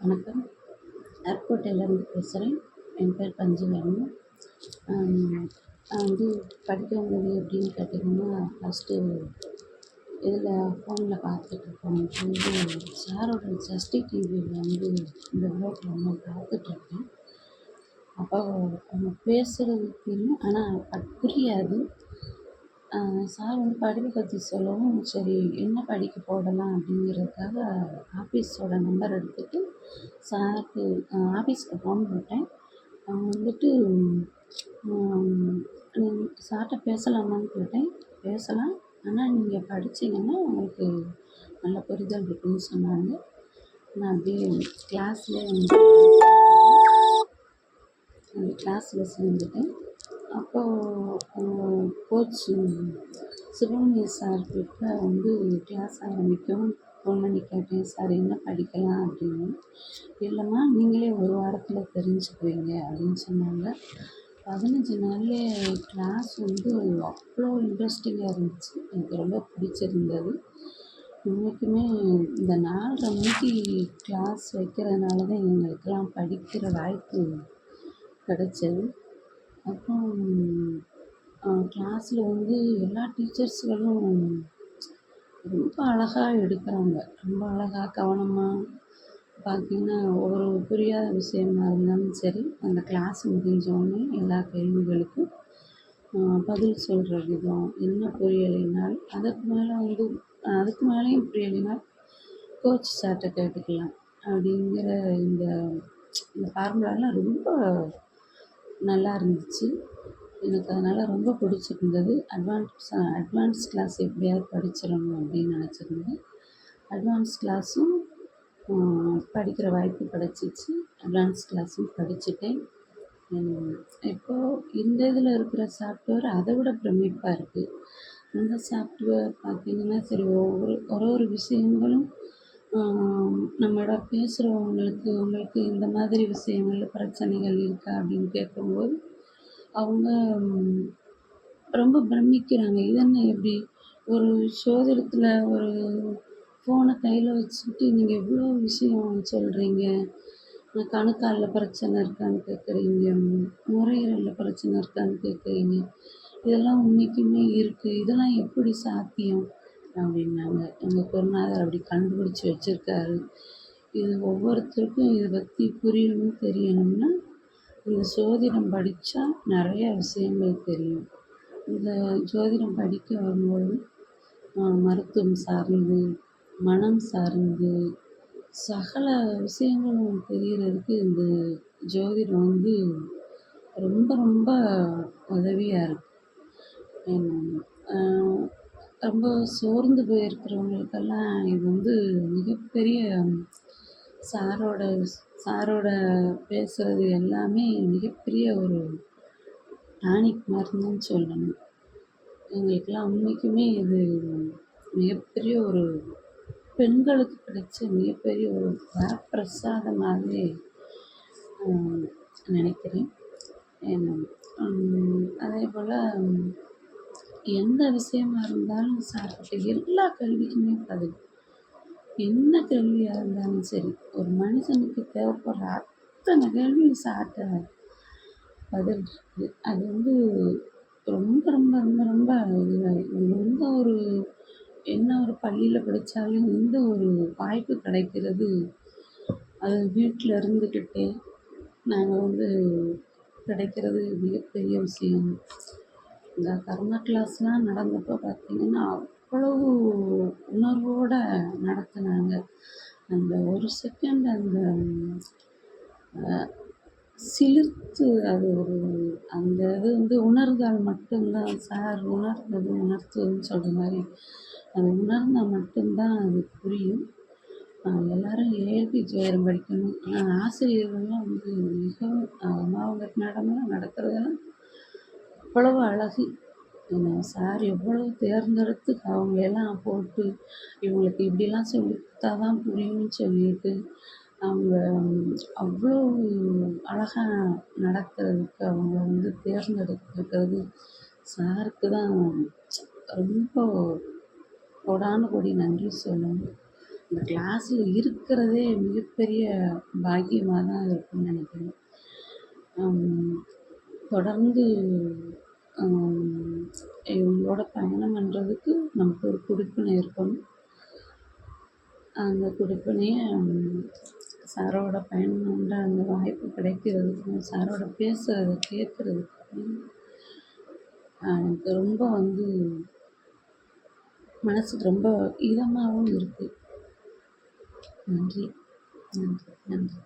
வணக்கம். ஏர்போர்ட்லேருந்து பேசுகிறேன் என் பேர் பஞ்சவர்ணம் நான் வந்து படிக்க வந்தது எப்படின்னு கேட்டிங்கன்னா ஃபஸ்ட்டு இதில் ஃபோனில் பார்த்துட்ருக்கோம் வந்து சாரோட சஷ்டி டிவியில் வந்து இந்த ப்ரோக்ராம்லாம் பார்த்துட்ருக்கேன் அப்போ அவங்க பேசுகிறது தெரியும் ஆனால் அது புரியாது. சார் வந்து படிப்பை பற்றி சொல்லவும் சரி என்ன படிக்க போடலாம் அப்படிங்கிறதுக்காக ஆஃபீஸோட நம்பர் எடுத்துகிட்டு சாருக்கு ஆஃபீஸ்க்கு ஃபோன் போட்டேன். அவங்க வந்துட்டு சார்கிட்ட பேசலாமான்னு கேட்டேன். பேசலாம். ஆனால் நீங்கள் படித்தீங்கன்னா உங்களுக்கு நல்ல புரிதல் இருக்குன்னு சொன்னாங்க. நான் அப்படியே கிளாஸ்லேயே வந்து கிளாஸில் சேர்ந்துட்டேன். அப்போது கோச் சுப்பிரமணிய சார் கிட்ட வந்து கிளாஸ் ஆரம்பிக்கும். ஃபோன் பண்ணி கேட்டேன் சார் என்ன படிக்கலாம்? அப்படின்னு. இல்லைம்மா நீங்களே ஒரு வாரத்தில் தெரிஞ்சுக்குவீங்க அப்படின்னு சொன்னாங்க. பதினஞ்சு நாள்லே கிளாஸ் வந்து அவ்வளோ இன்ட்ரெஸ்டிங்காக இருந்துச்சு. எனக்கு ரொம்ப பிடிச்சிருந்தது. இன்றைக்குமே இந்த நாலரை மணிக்கு கிளாஸ் வைக்கிறதுனால தான் எங்களுக்கெல்லாம் படிக்கிற வாய்ப்பு கிடச்சது. அப்புறம் கிளாஸில் வந்து எல்லா டீச்சர்ஸ்களும் ரொம்ப அழகாக எடுக்கிறாங்க. ரொம்ப அழகாக கவனமாக பார்த்தீங்கன்னா ஒரு புரியாத விஷயமா இருந்தாலும் சரி அந்த கிளாஸ் முடிஞ்சோடனே எல்லா கேள்விகளுக்கும் பதில் சொல்கிற விதம் என்ன புரியலைனாலும் அதுக்கு மேலே வந்து அதுக்கு மேலேயும் புரியலைனால் கோச் சார்கிட்ட கேட்டுக்கலாம் அப்படிங்கிற இந்த இந்த ஃபார்முலாலாம் ரொம்ப நல்லா இருந்துச்சு. எனக்கு அதனால் ரொம்ப பிடிச்சிருந்தது. அட்வான்ஸ் அட்வான்ஸ் கிளாஸ் எப்படியாவது படிச்சிடணும் அப்படின்னு நினச்சிருந்தேன். அட்வான்ஸ் கிளாஸும் படிக்கிற வாய்ப்பு கிடச்சிச்சு. அட்வான்ஸ் கிளாஸும் படிச்சுட்டேன். இப்போது இந்த இதில் இருக்கிற சாஃப்ட்வேர் அதை விட பிரமிப்பாக இருக்குது இந்த சாஃப்ட்வேர் பார்த்திங்கன்னா சரி ஒவ்வொரு ஒரு ஒரு விஷயங்களும் நம்மளோட பேசுகிறவங்களுக்கு உங்களுக்கு இந்த மாதிரி விஷயங்கள் பிரச்சனைகள் இருக்கா அப்படின்னு கேட்கும்போது அவங்க ரொம்ப பிரமிக்கிறாங்க. இது என்ன எப்படி ஒரு சோதிடத்தில் ஒரு ஃபோனை கையில் வச்சுக்கிட்டு நீங்கள் இவ்வளோ விஷயம் சொல்கிறீங்க கணுக்காலில் பிரச்சனை இருக்கான்னு கேட்குறீங்க நுரையீரலில் பிரச்சனை இருக்கான்னு கேட்குறீங்க இதெல்லாம் உண்மைக்குமே இருக்குது இதெல்லாம் எப்படி சாத்தியம்? அப்படின்னாங்க. எங்கள் குருநாதர் அப்படி கண்டுபிடிச்சி வச்சுருக்காரு. இது ஒவ்வொருத்தருக்கும் இதை பற்றி புரியணும் தெரியணும்னா இந்த ஜோதிடம் படித்தா நிறைய விஷயங்கள் தெரியும். இந்த ஜோதிடம் படிக்க வரும்போது மருத்துவம் சார்ந்து மனம் சார்ந்து சகல விஷயங்களும் தெரிகிறதுக்கு இந்த ஜோதிடம் வந்து ரொம்ப ரொம்ப உதவியாக இருக்குது ரொம்ப சோர்ந்து போயிருக்கிறவங்களுக்கெல்லாம் இது வந்து மிகப்பெரிய சாரோட சாரோட பேசுகிறது எல்லாமே மிகப்பெரிய ஒரு டானிக் மாதிரின்னு சொல்லணும். எங்களுக்கெல்லாம் உண்மைக்குமே இது மிகப்பெரிய ஒரு பெண்களுக்கு கிடைச்ச மிகப்பெரிய ஒரு வரப்பிரசாதமாகவே நினைக்கிறேன். அதே போல் எந்த விஷயமா இருந்தாலும் சார்கிட்ட எல்லா கல்விக்குமே பதில். என்ன கேள்வியாக இருந்தாலும் சரி ஒரு மனுஷனுக்கு தேவைப்படுற அத்தனை கேள்வியும் சாட்டை பதில் இருக்குது அது வந்து ரொம்ப ரொம்ப ரொம்ப ரொம்ப எந்த ஒரு என்ன ஒரு பள்ளியில் படித்தாலும் எந்த ஒரு வாய்ப்பு கிடைக்கிறது அது வீட்டில் இருந்துக்கிட்டே நாங்கள் வந்து கிடைக்கிறது மிகப்பெரிய விஷயம். இந்த கர்மா கிளாஸ்லாம் நடந்தப்போ பார்த்திங்கன்னா அவ்வளவு உணர்வோடு நடத்தினாங்க. அந்த ஒரு செகண்ட் அந்த சிலிர்த்து அது ஒரு அந்த இது வந்து உணர்ந்தால் மட்டும்தான் சார் உணர்ந்தது உணர்த்துன்னு சொல்கிற மாதிரி. அது உணர்ந்தால் மட்டும்தான் அது புரியும். எல்லாரும் ஏபி ஜெயரம் படிக்கணும். ஆனால் ஆசிரியர்கள்லாம் வந்து மிகவும் அவங்க மேடம்லாம் நடத்துறதெல்லாம் அவ்வளவு அழகு. சார் எவ்வளோ தேர்ந்தெடுத்து அவங்களெல்லாம் போட்டு இவங்களுக்கு இப்படிலாம் சொல்லி கொடுத்தா தான் புரியும்னு சொல்லிட்டு அவங்க அவ்வளோ அழகாக நடக்கிறதுக்கு அவங்க வந்து தேர்ந்தெடுத்துருக்கிறது சாருக்கு தான் ரொம்ப கோடான கோடி நன்றி சொல்லணும். இந்த கிளாஸில் இருக்கிறதே மிகப்பெரிய பாக்கியமாக தான் இருக்கும்னு நினைக்கிறேன். தொடர்ந்து இவங்களோட பயணம் பண்ணுறதுக்கு நமக்கு ஒரு கொடுப்பினை இருக்கணும் அந்த குடுப்பினையை சாரோட பயணம் பண்ணுற அந்த வாய்ப்பு கிடைக்கிறதுக்கும் சாரோட பேசுகிறத கேட்குறதுக்கு எனக்கு ரொம்ப வந்து மனசுக்கு ரொம்ப இதமாகவும் இருக்குது நன்றி. நன்றி. நன்றி.